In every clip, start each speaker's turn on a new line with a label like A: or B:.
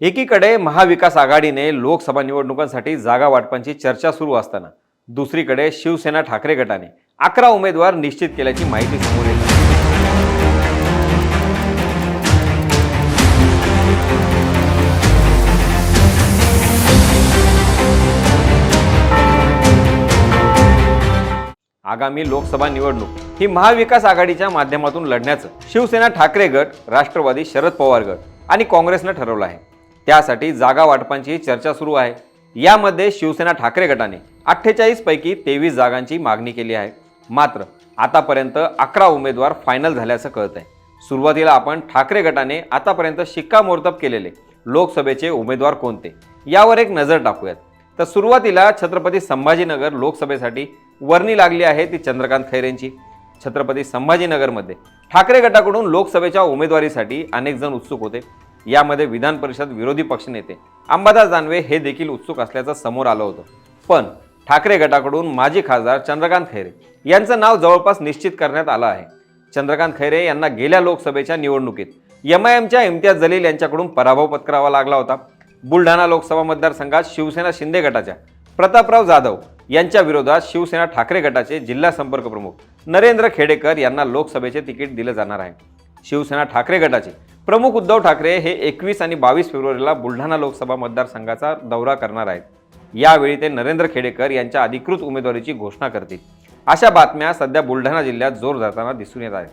A: एकीकडे महाविकास आघाडीने लोकसभा निवडणुकांसाठी जागा वाटपांची चर्चा सुरू असताना दुसरीकडे शिवसेना ठाकरे गटाने अकरा उमेदवार निश्चित केल्याची माहिती समोर येत आहे. आगामी लोकसभा निवडणूक ही महाविकास आघाडीच्या माध्यमातून लढण्याचं शिवसेना ठाकरे गट राष्ट्रवादी शरद पवार गट आणि काँग्रेसनं ठरवलं आहे त्यासाठी जागा वाटपांची चर्चा सुरू आहे. यामध्ये शिवसेना ठाकरे गटाने अठ्ठेचाळीस पैकी तेवीस जागांची मागणी केली आहे. मात्र आतापर्यंत अकरा उमेदवार फायनल झाल्याचं कळत आहे सुरुवातीला आपण ठाकरे गटाने आतापर्यंत शिक्कामोर्तब केलेले लोकसभेचे उमेदवार कोणते? यावर एक नजर टाकूयात. तर सुरुवातीला छत्रपती संभाजीनगर लोकसभेसाठी वर्णी लागली आहे ती चंद्रकांत खैरेंची. छत्रपती संभाजीनगरमध्ये ठाकरे गटाकडून लोकसभेच्या उमेदवारीसाठी अनेक जण उत्सुक होते. यामध्ये विधान परिषद विरोधी पक्षनेते अंबादास दानवे हे देखील उत्सुक असल्याचं समोर आलं होतं. पण ठाकरे गटाकडून माजी खासदार चंद्रकांत खैरे यांचं नाव जवळपास निश्चित करण्यात आलं आहे. चंद्रकांत खैरे यांना गेल्या लोकसभेच्या निवडणुकीत एम आय एमच्या इम्तियाज जलील यांच्याकडून पराभव पत्करावा लागला होता. बुलढाणा लोकसभा मतदारसंघात शिवसेना शिंदे गटाच्या प्रतापराव जाधव यांच्या विरोधात शिवसेना ठाकरे गटाचे जिल्हा संपर्क प्रमुख नरेंद्र खेडेकर यांना लोकसभेचे तिकीट दिलं जाणार आहे. शिवसेना ठाकरे गटाचे प्रमुख उद्धव ठाकरे हे एकवीस आणि बावीस फेब्रुवारीला बुलढाणा लोकसभा मतदारसंघाचा दौरा करणार आहेत. यावेळी ते नरेंद्र खेडेकर यांच्या अधिकृत उमेदवारीची घोषणा करतील. अशा बातम्या सध्या बुलढाणा जिल्ह्यात जोर जाताना दिसून येत आहेत.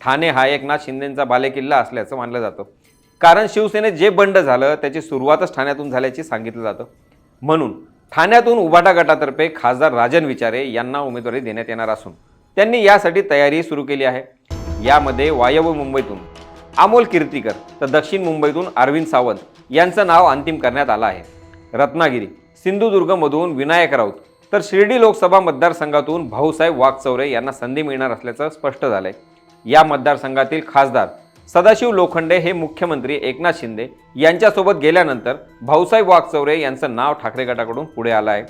A: ठाणे हा एकनाथ शिंदेंचा बालेकिल्ला असल्याचं मानलं जातं. कारण शिवसेनेत जे बंड झालं त्याची सुरुवातच ठाण्यातून झाल्याचे सांगितलं जातं. म्हणून ठाण्यातून उभाटा गटातर्फे खासदार राजन विचारे यांना उमेदवारी देण्यात येणार असून त्यांनी यासाठी तयारी सुरू केली आहे. यामध्ये वायव्य मुंबईतून अमोल कीर्तीकर तर दक्षिण मुंबईतून अरविंद सावंत यांचं नाव अंतिम करण्यात आलं आहे. रत्नागिरी सिंधुदुर्गमधून विनायक राऊत तर शिर्डी लोकसभा मतदारसंघातून भाऊसाहेब वाघचौरे यांना संधी मिळणार असल्याचं स्पष्ट झालंय. या मतदारसंघातील खासदार सदाशिव लोखंडे हे मुख्यमंत्री एकनाथ शिंदे यांच्यासोबत गेल्यानंतर भाऊसाहेब वाघचौरे यांचं नाव ठाकरे गटाकडून पुढे आलं आहे.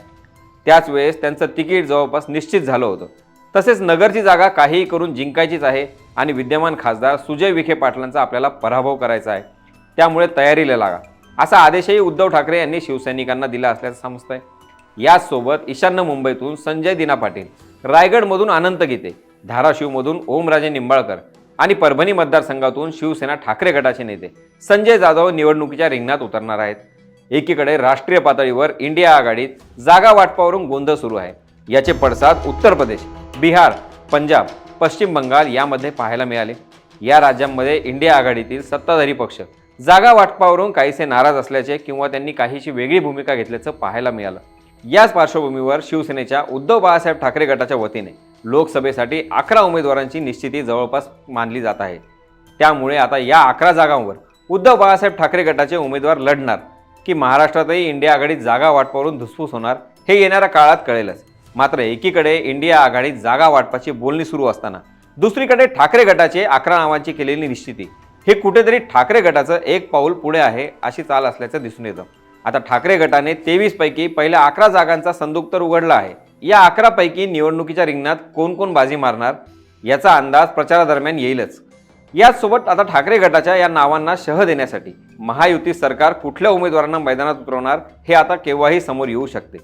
A: त्याच वेळेस त्यांचं तिकीट जवळपास निश्चित झालं होतं. तसेच नगरची जागा काहीही करून जिंकायचीच आहे आणि विद्यमान खासदार सुजय विखे पाटलांचा आपल्याला पराभव करायचा आहे. त्यामुळे तयारीला लागा. असा आदेशही उद्धव ठाकरे यांनी शिवसैनिकांना दिला असल्याचं समजतंय. याचसोबत ईशान्य मुंबईतून संजय दिना पाटील रायगडमधून अनंत गीते धाराशिवमधून ओमराजे निंबाळकर आणि परभणी मतदारसंघातून शिवसेना ठाकरे गटाचे नेते संजय जाधव निवडणुकीच्या रिंगणात उतरणार आहेत. एकीकडे राष्ट्रीय पातळीवर इंडिया आघाडीत जागा वाटपावरून गोंधळ सुरू आहे. याचे पडसाद उत्तर प्रदेश बिहार पंजाब पश्चिम बंगाल यामध्ये पाहायला मिळाले. या राज्यांमध्ये इंडिया आघाडीतील सत्ताधारी पक्ष. जागा वाटपावरून काहीसे नाराज असल्याचे किंवा त्यांनी काहीशी वेगळी भूमिका घेतल्याचं पाहायला मिळालं. याच पार्श्वभूमीवर शिवसेनेच्या उद्धव बाळासाहेब ठाकरे गटाच्या वतीने लोकसभेसाठी अकरा उमेदवारांची निश्चिती जवळपास मानली जात आहे. त्यामुळे आता या अकरा जागांवर उद्धव बाळासाहेब ठाकरे गटाचे उमेदवार लढणार की महाराष्ट्रातही इंडिया आघाडीत जागा वाटपावरून धुसफूस होणार हे येणाऱ्या काळात कळेलच. मात्र एकीकडे इंडिया आघाडीत जागा वाटपाची बोलणी सुरू असताना दुसरीकडे ठाकरे गटाचे अकरा नावांची केलेली निश्चिती. हे कुठेतरी ठाकरे गटाचं एक पाऊल पुढे आहे अशी चाल असल्याचं दिसून येतं. आता ठाकरे गटाने तेवीस पैकी पहिल्या अकरा जागांचा संदूक तर उघडला आहे. या अकरापैकी निवडणुकीच्या रिंगणात कोण कोण बाजी मारणार याचा अंदाज प्रचारादरम्यान येईलच. याचसोबत आता ठाकरे गटाच्या या नावांना शह देण्यासाठी महायुती सरकार कुठल्या उमेदवारांना मैदानात उतरवणार हे आता केव्हाही समोर येऊ शकते.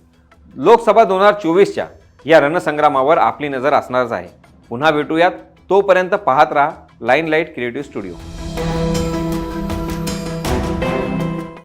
A: लोकसभा दोन हजार चोवीसच्या या रणसंग्रामावर आपली नजर असणारच आहे. पुन्हा भेटूयात. तोपर्यंत पाहत राहा लाईन लाइट क्रिएटिव्ह स्टुडिओ.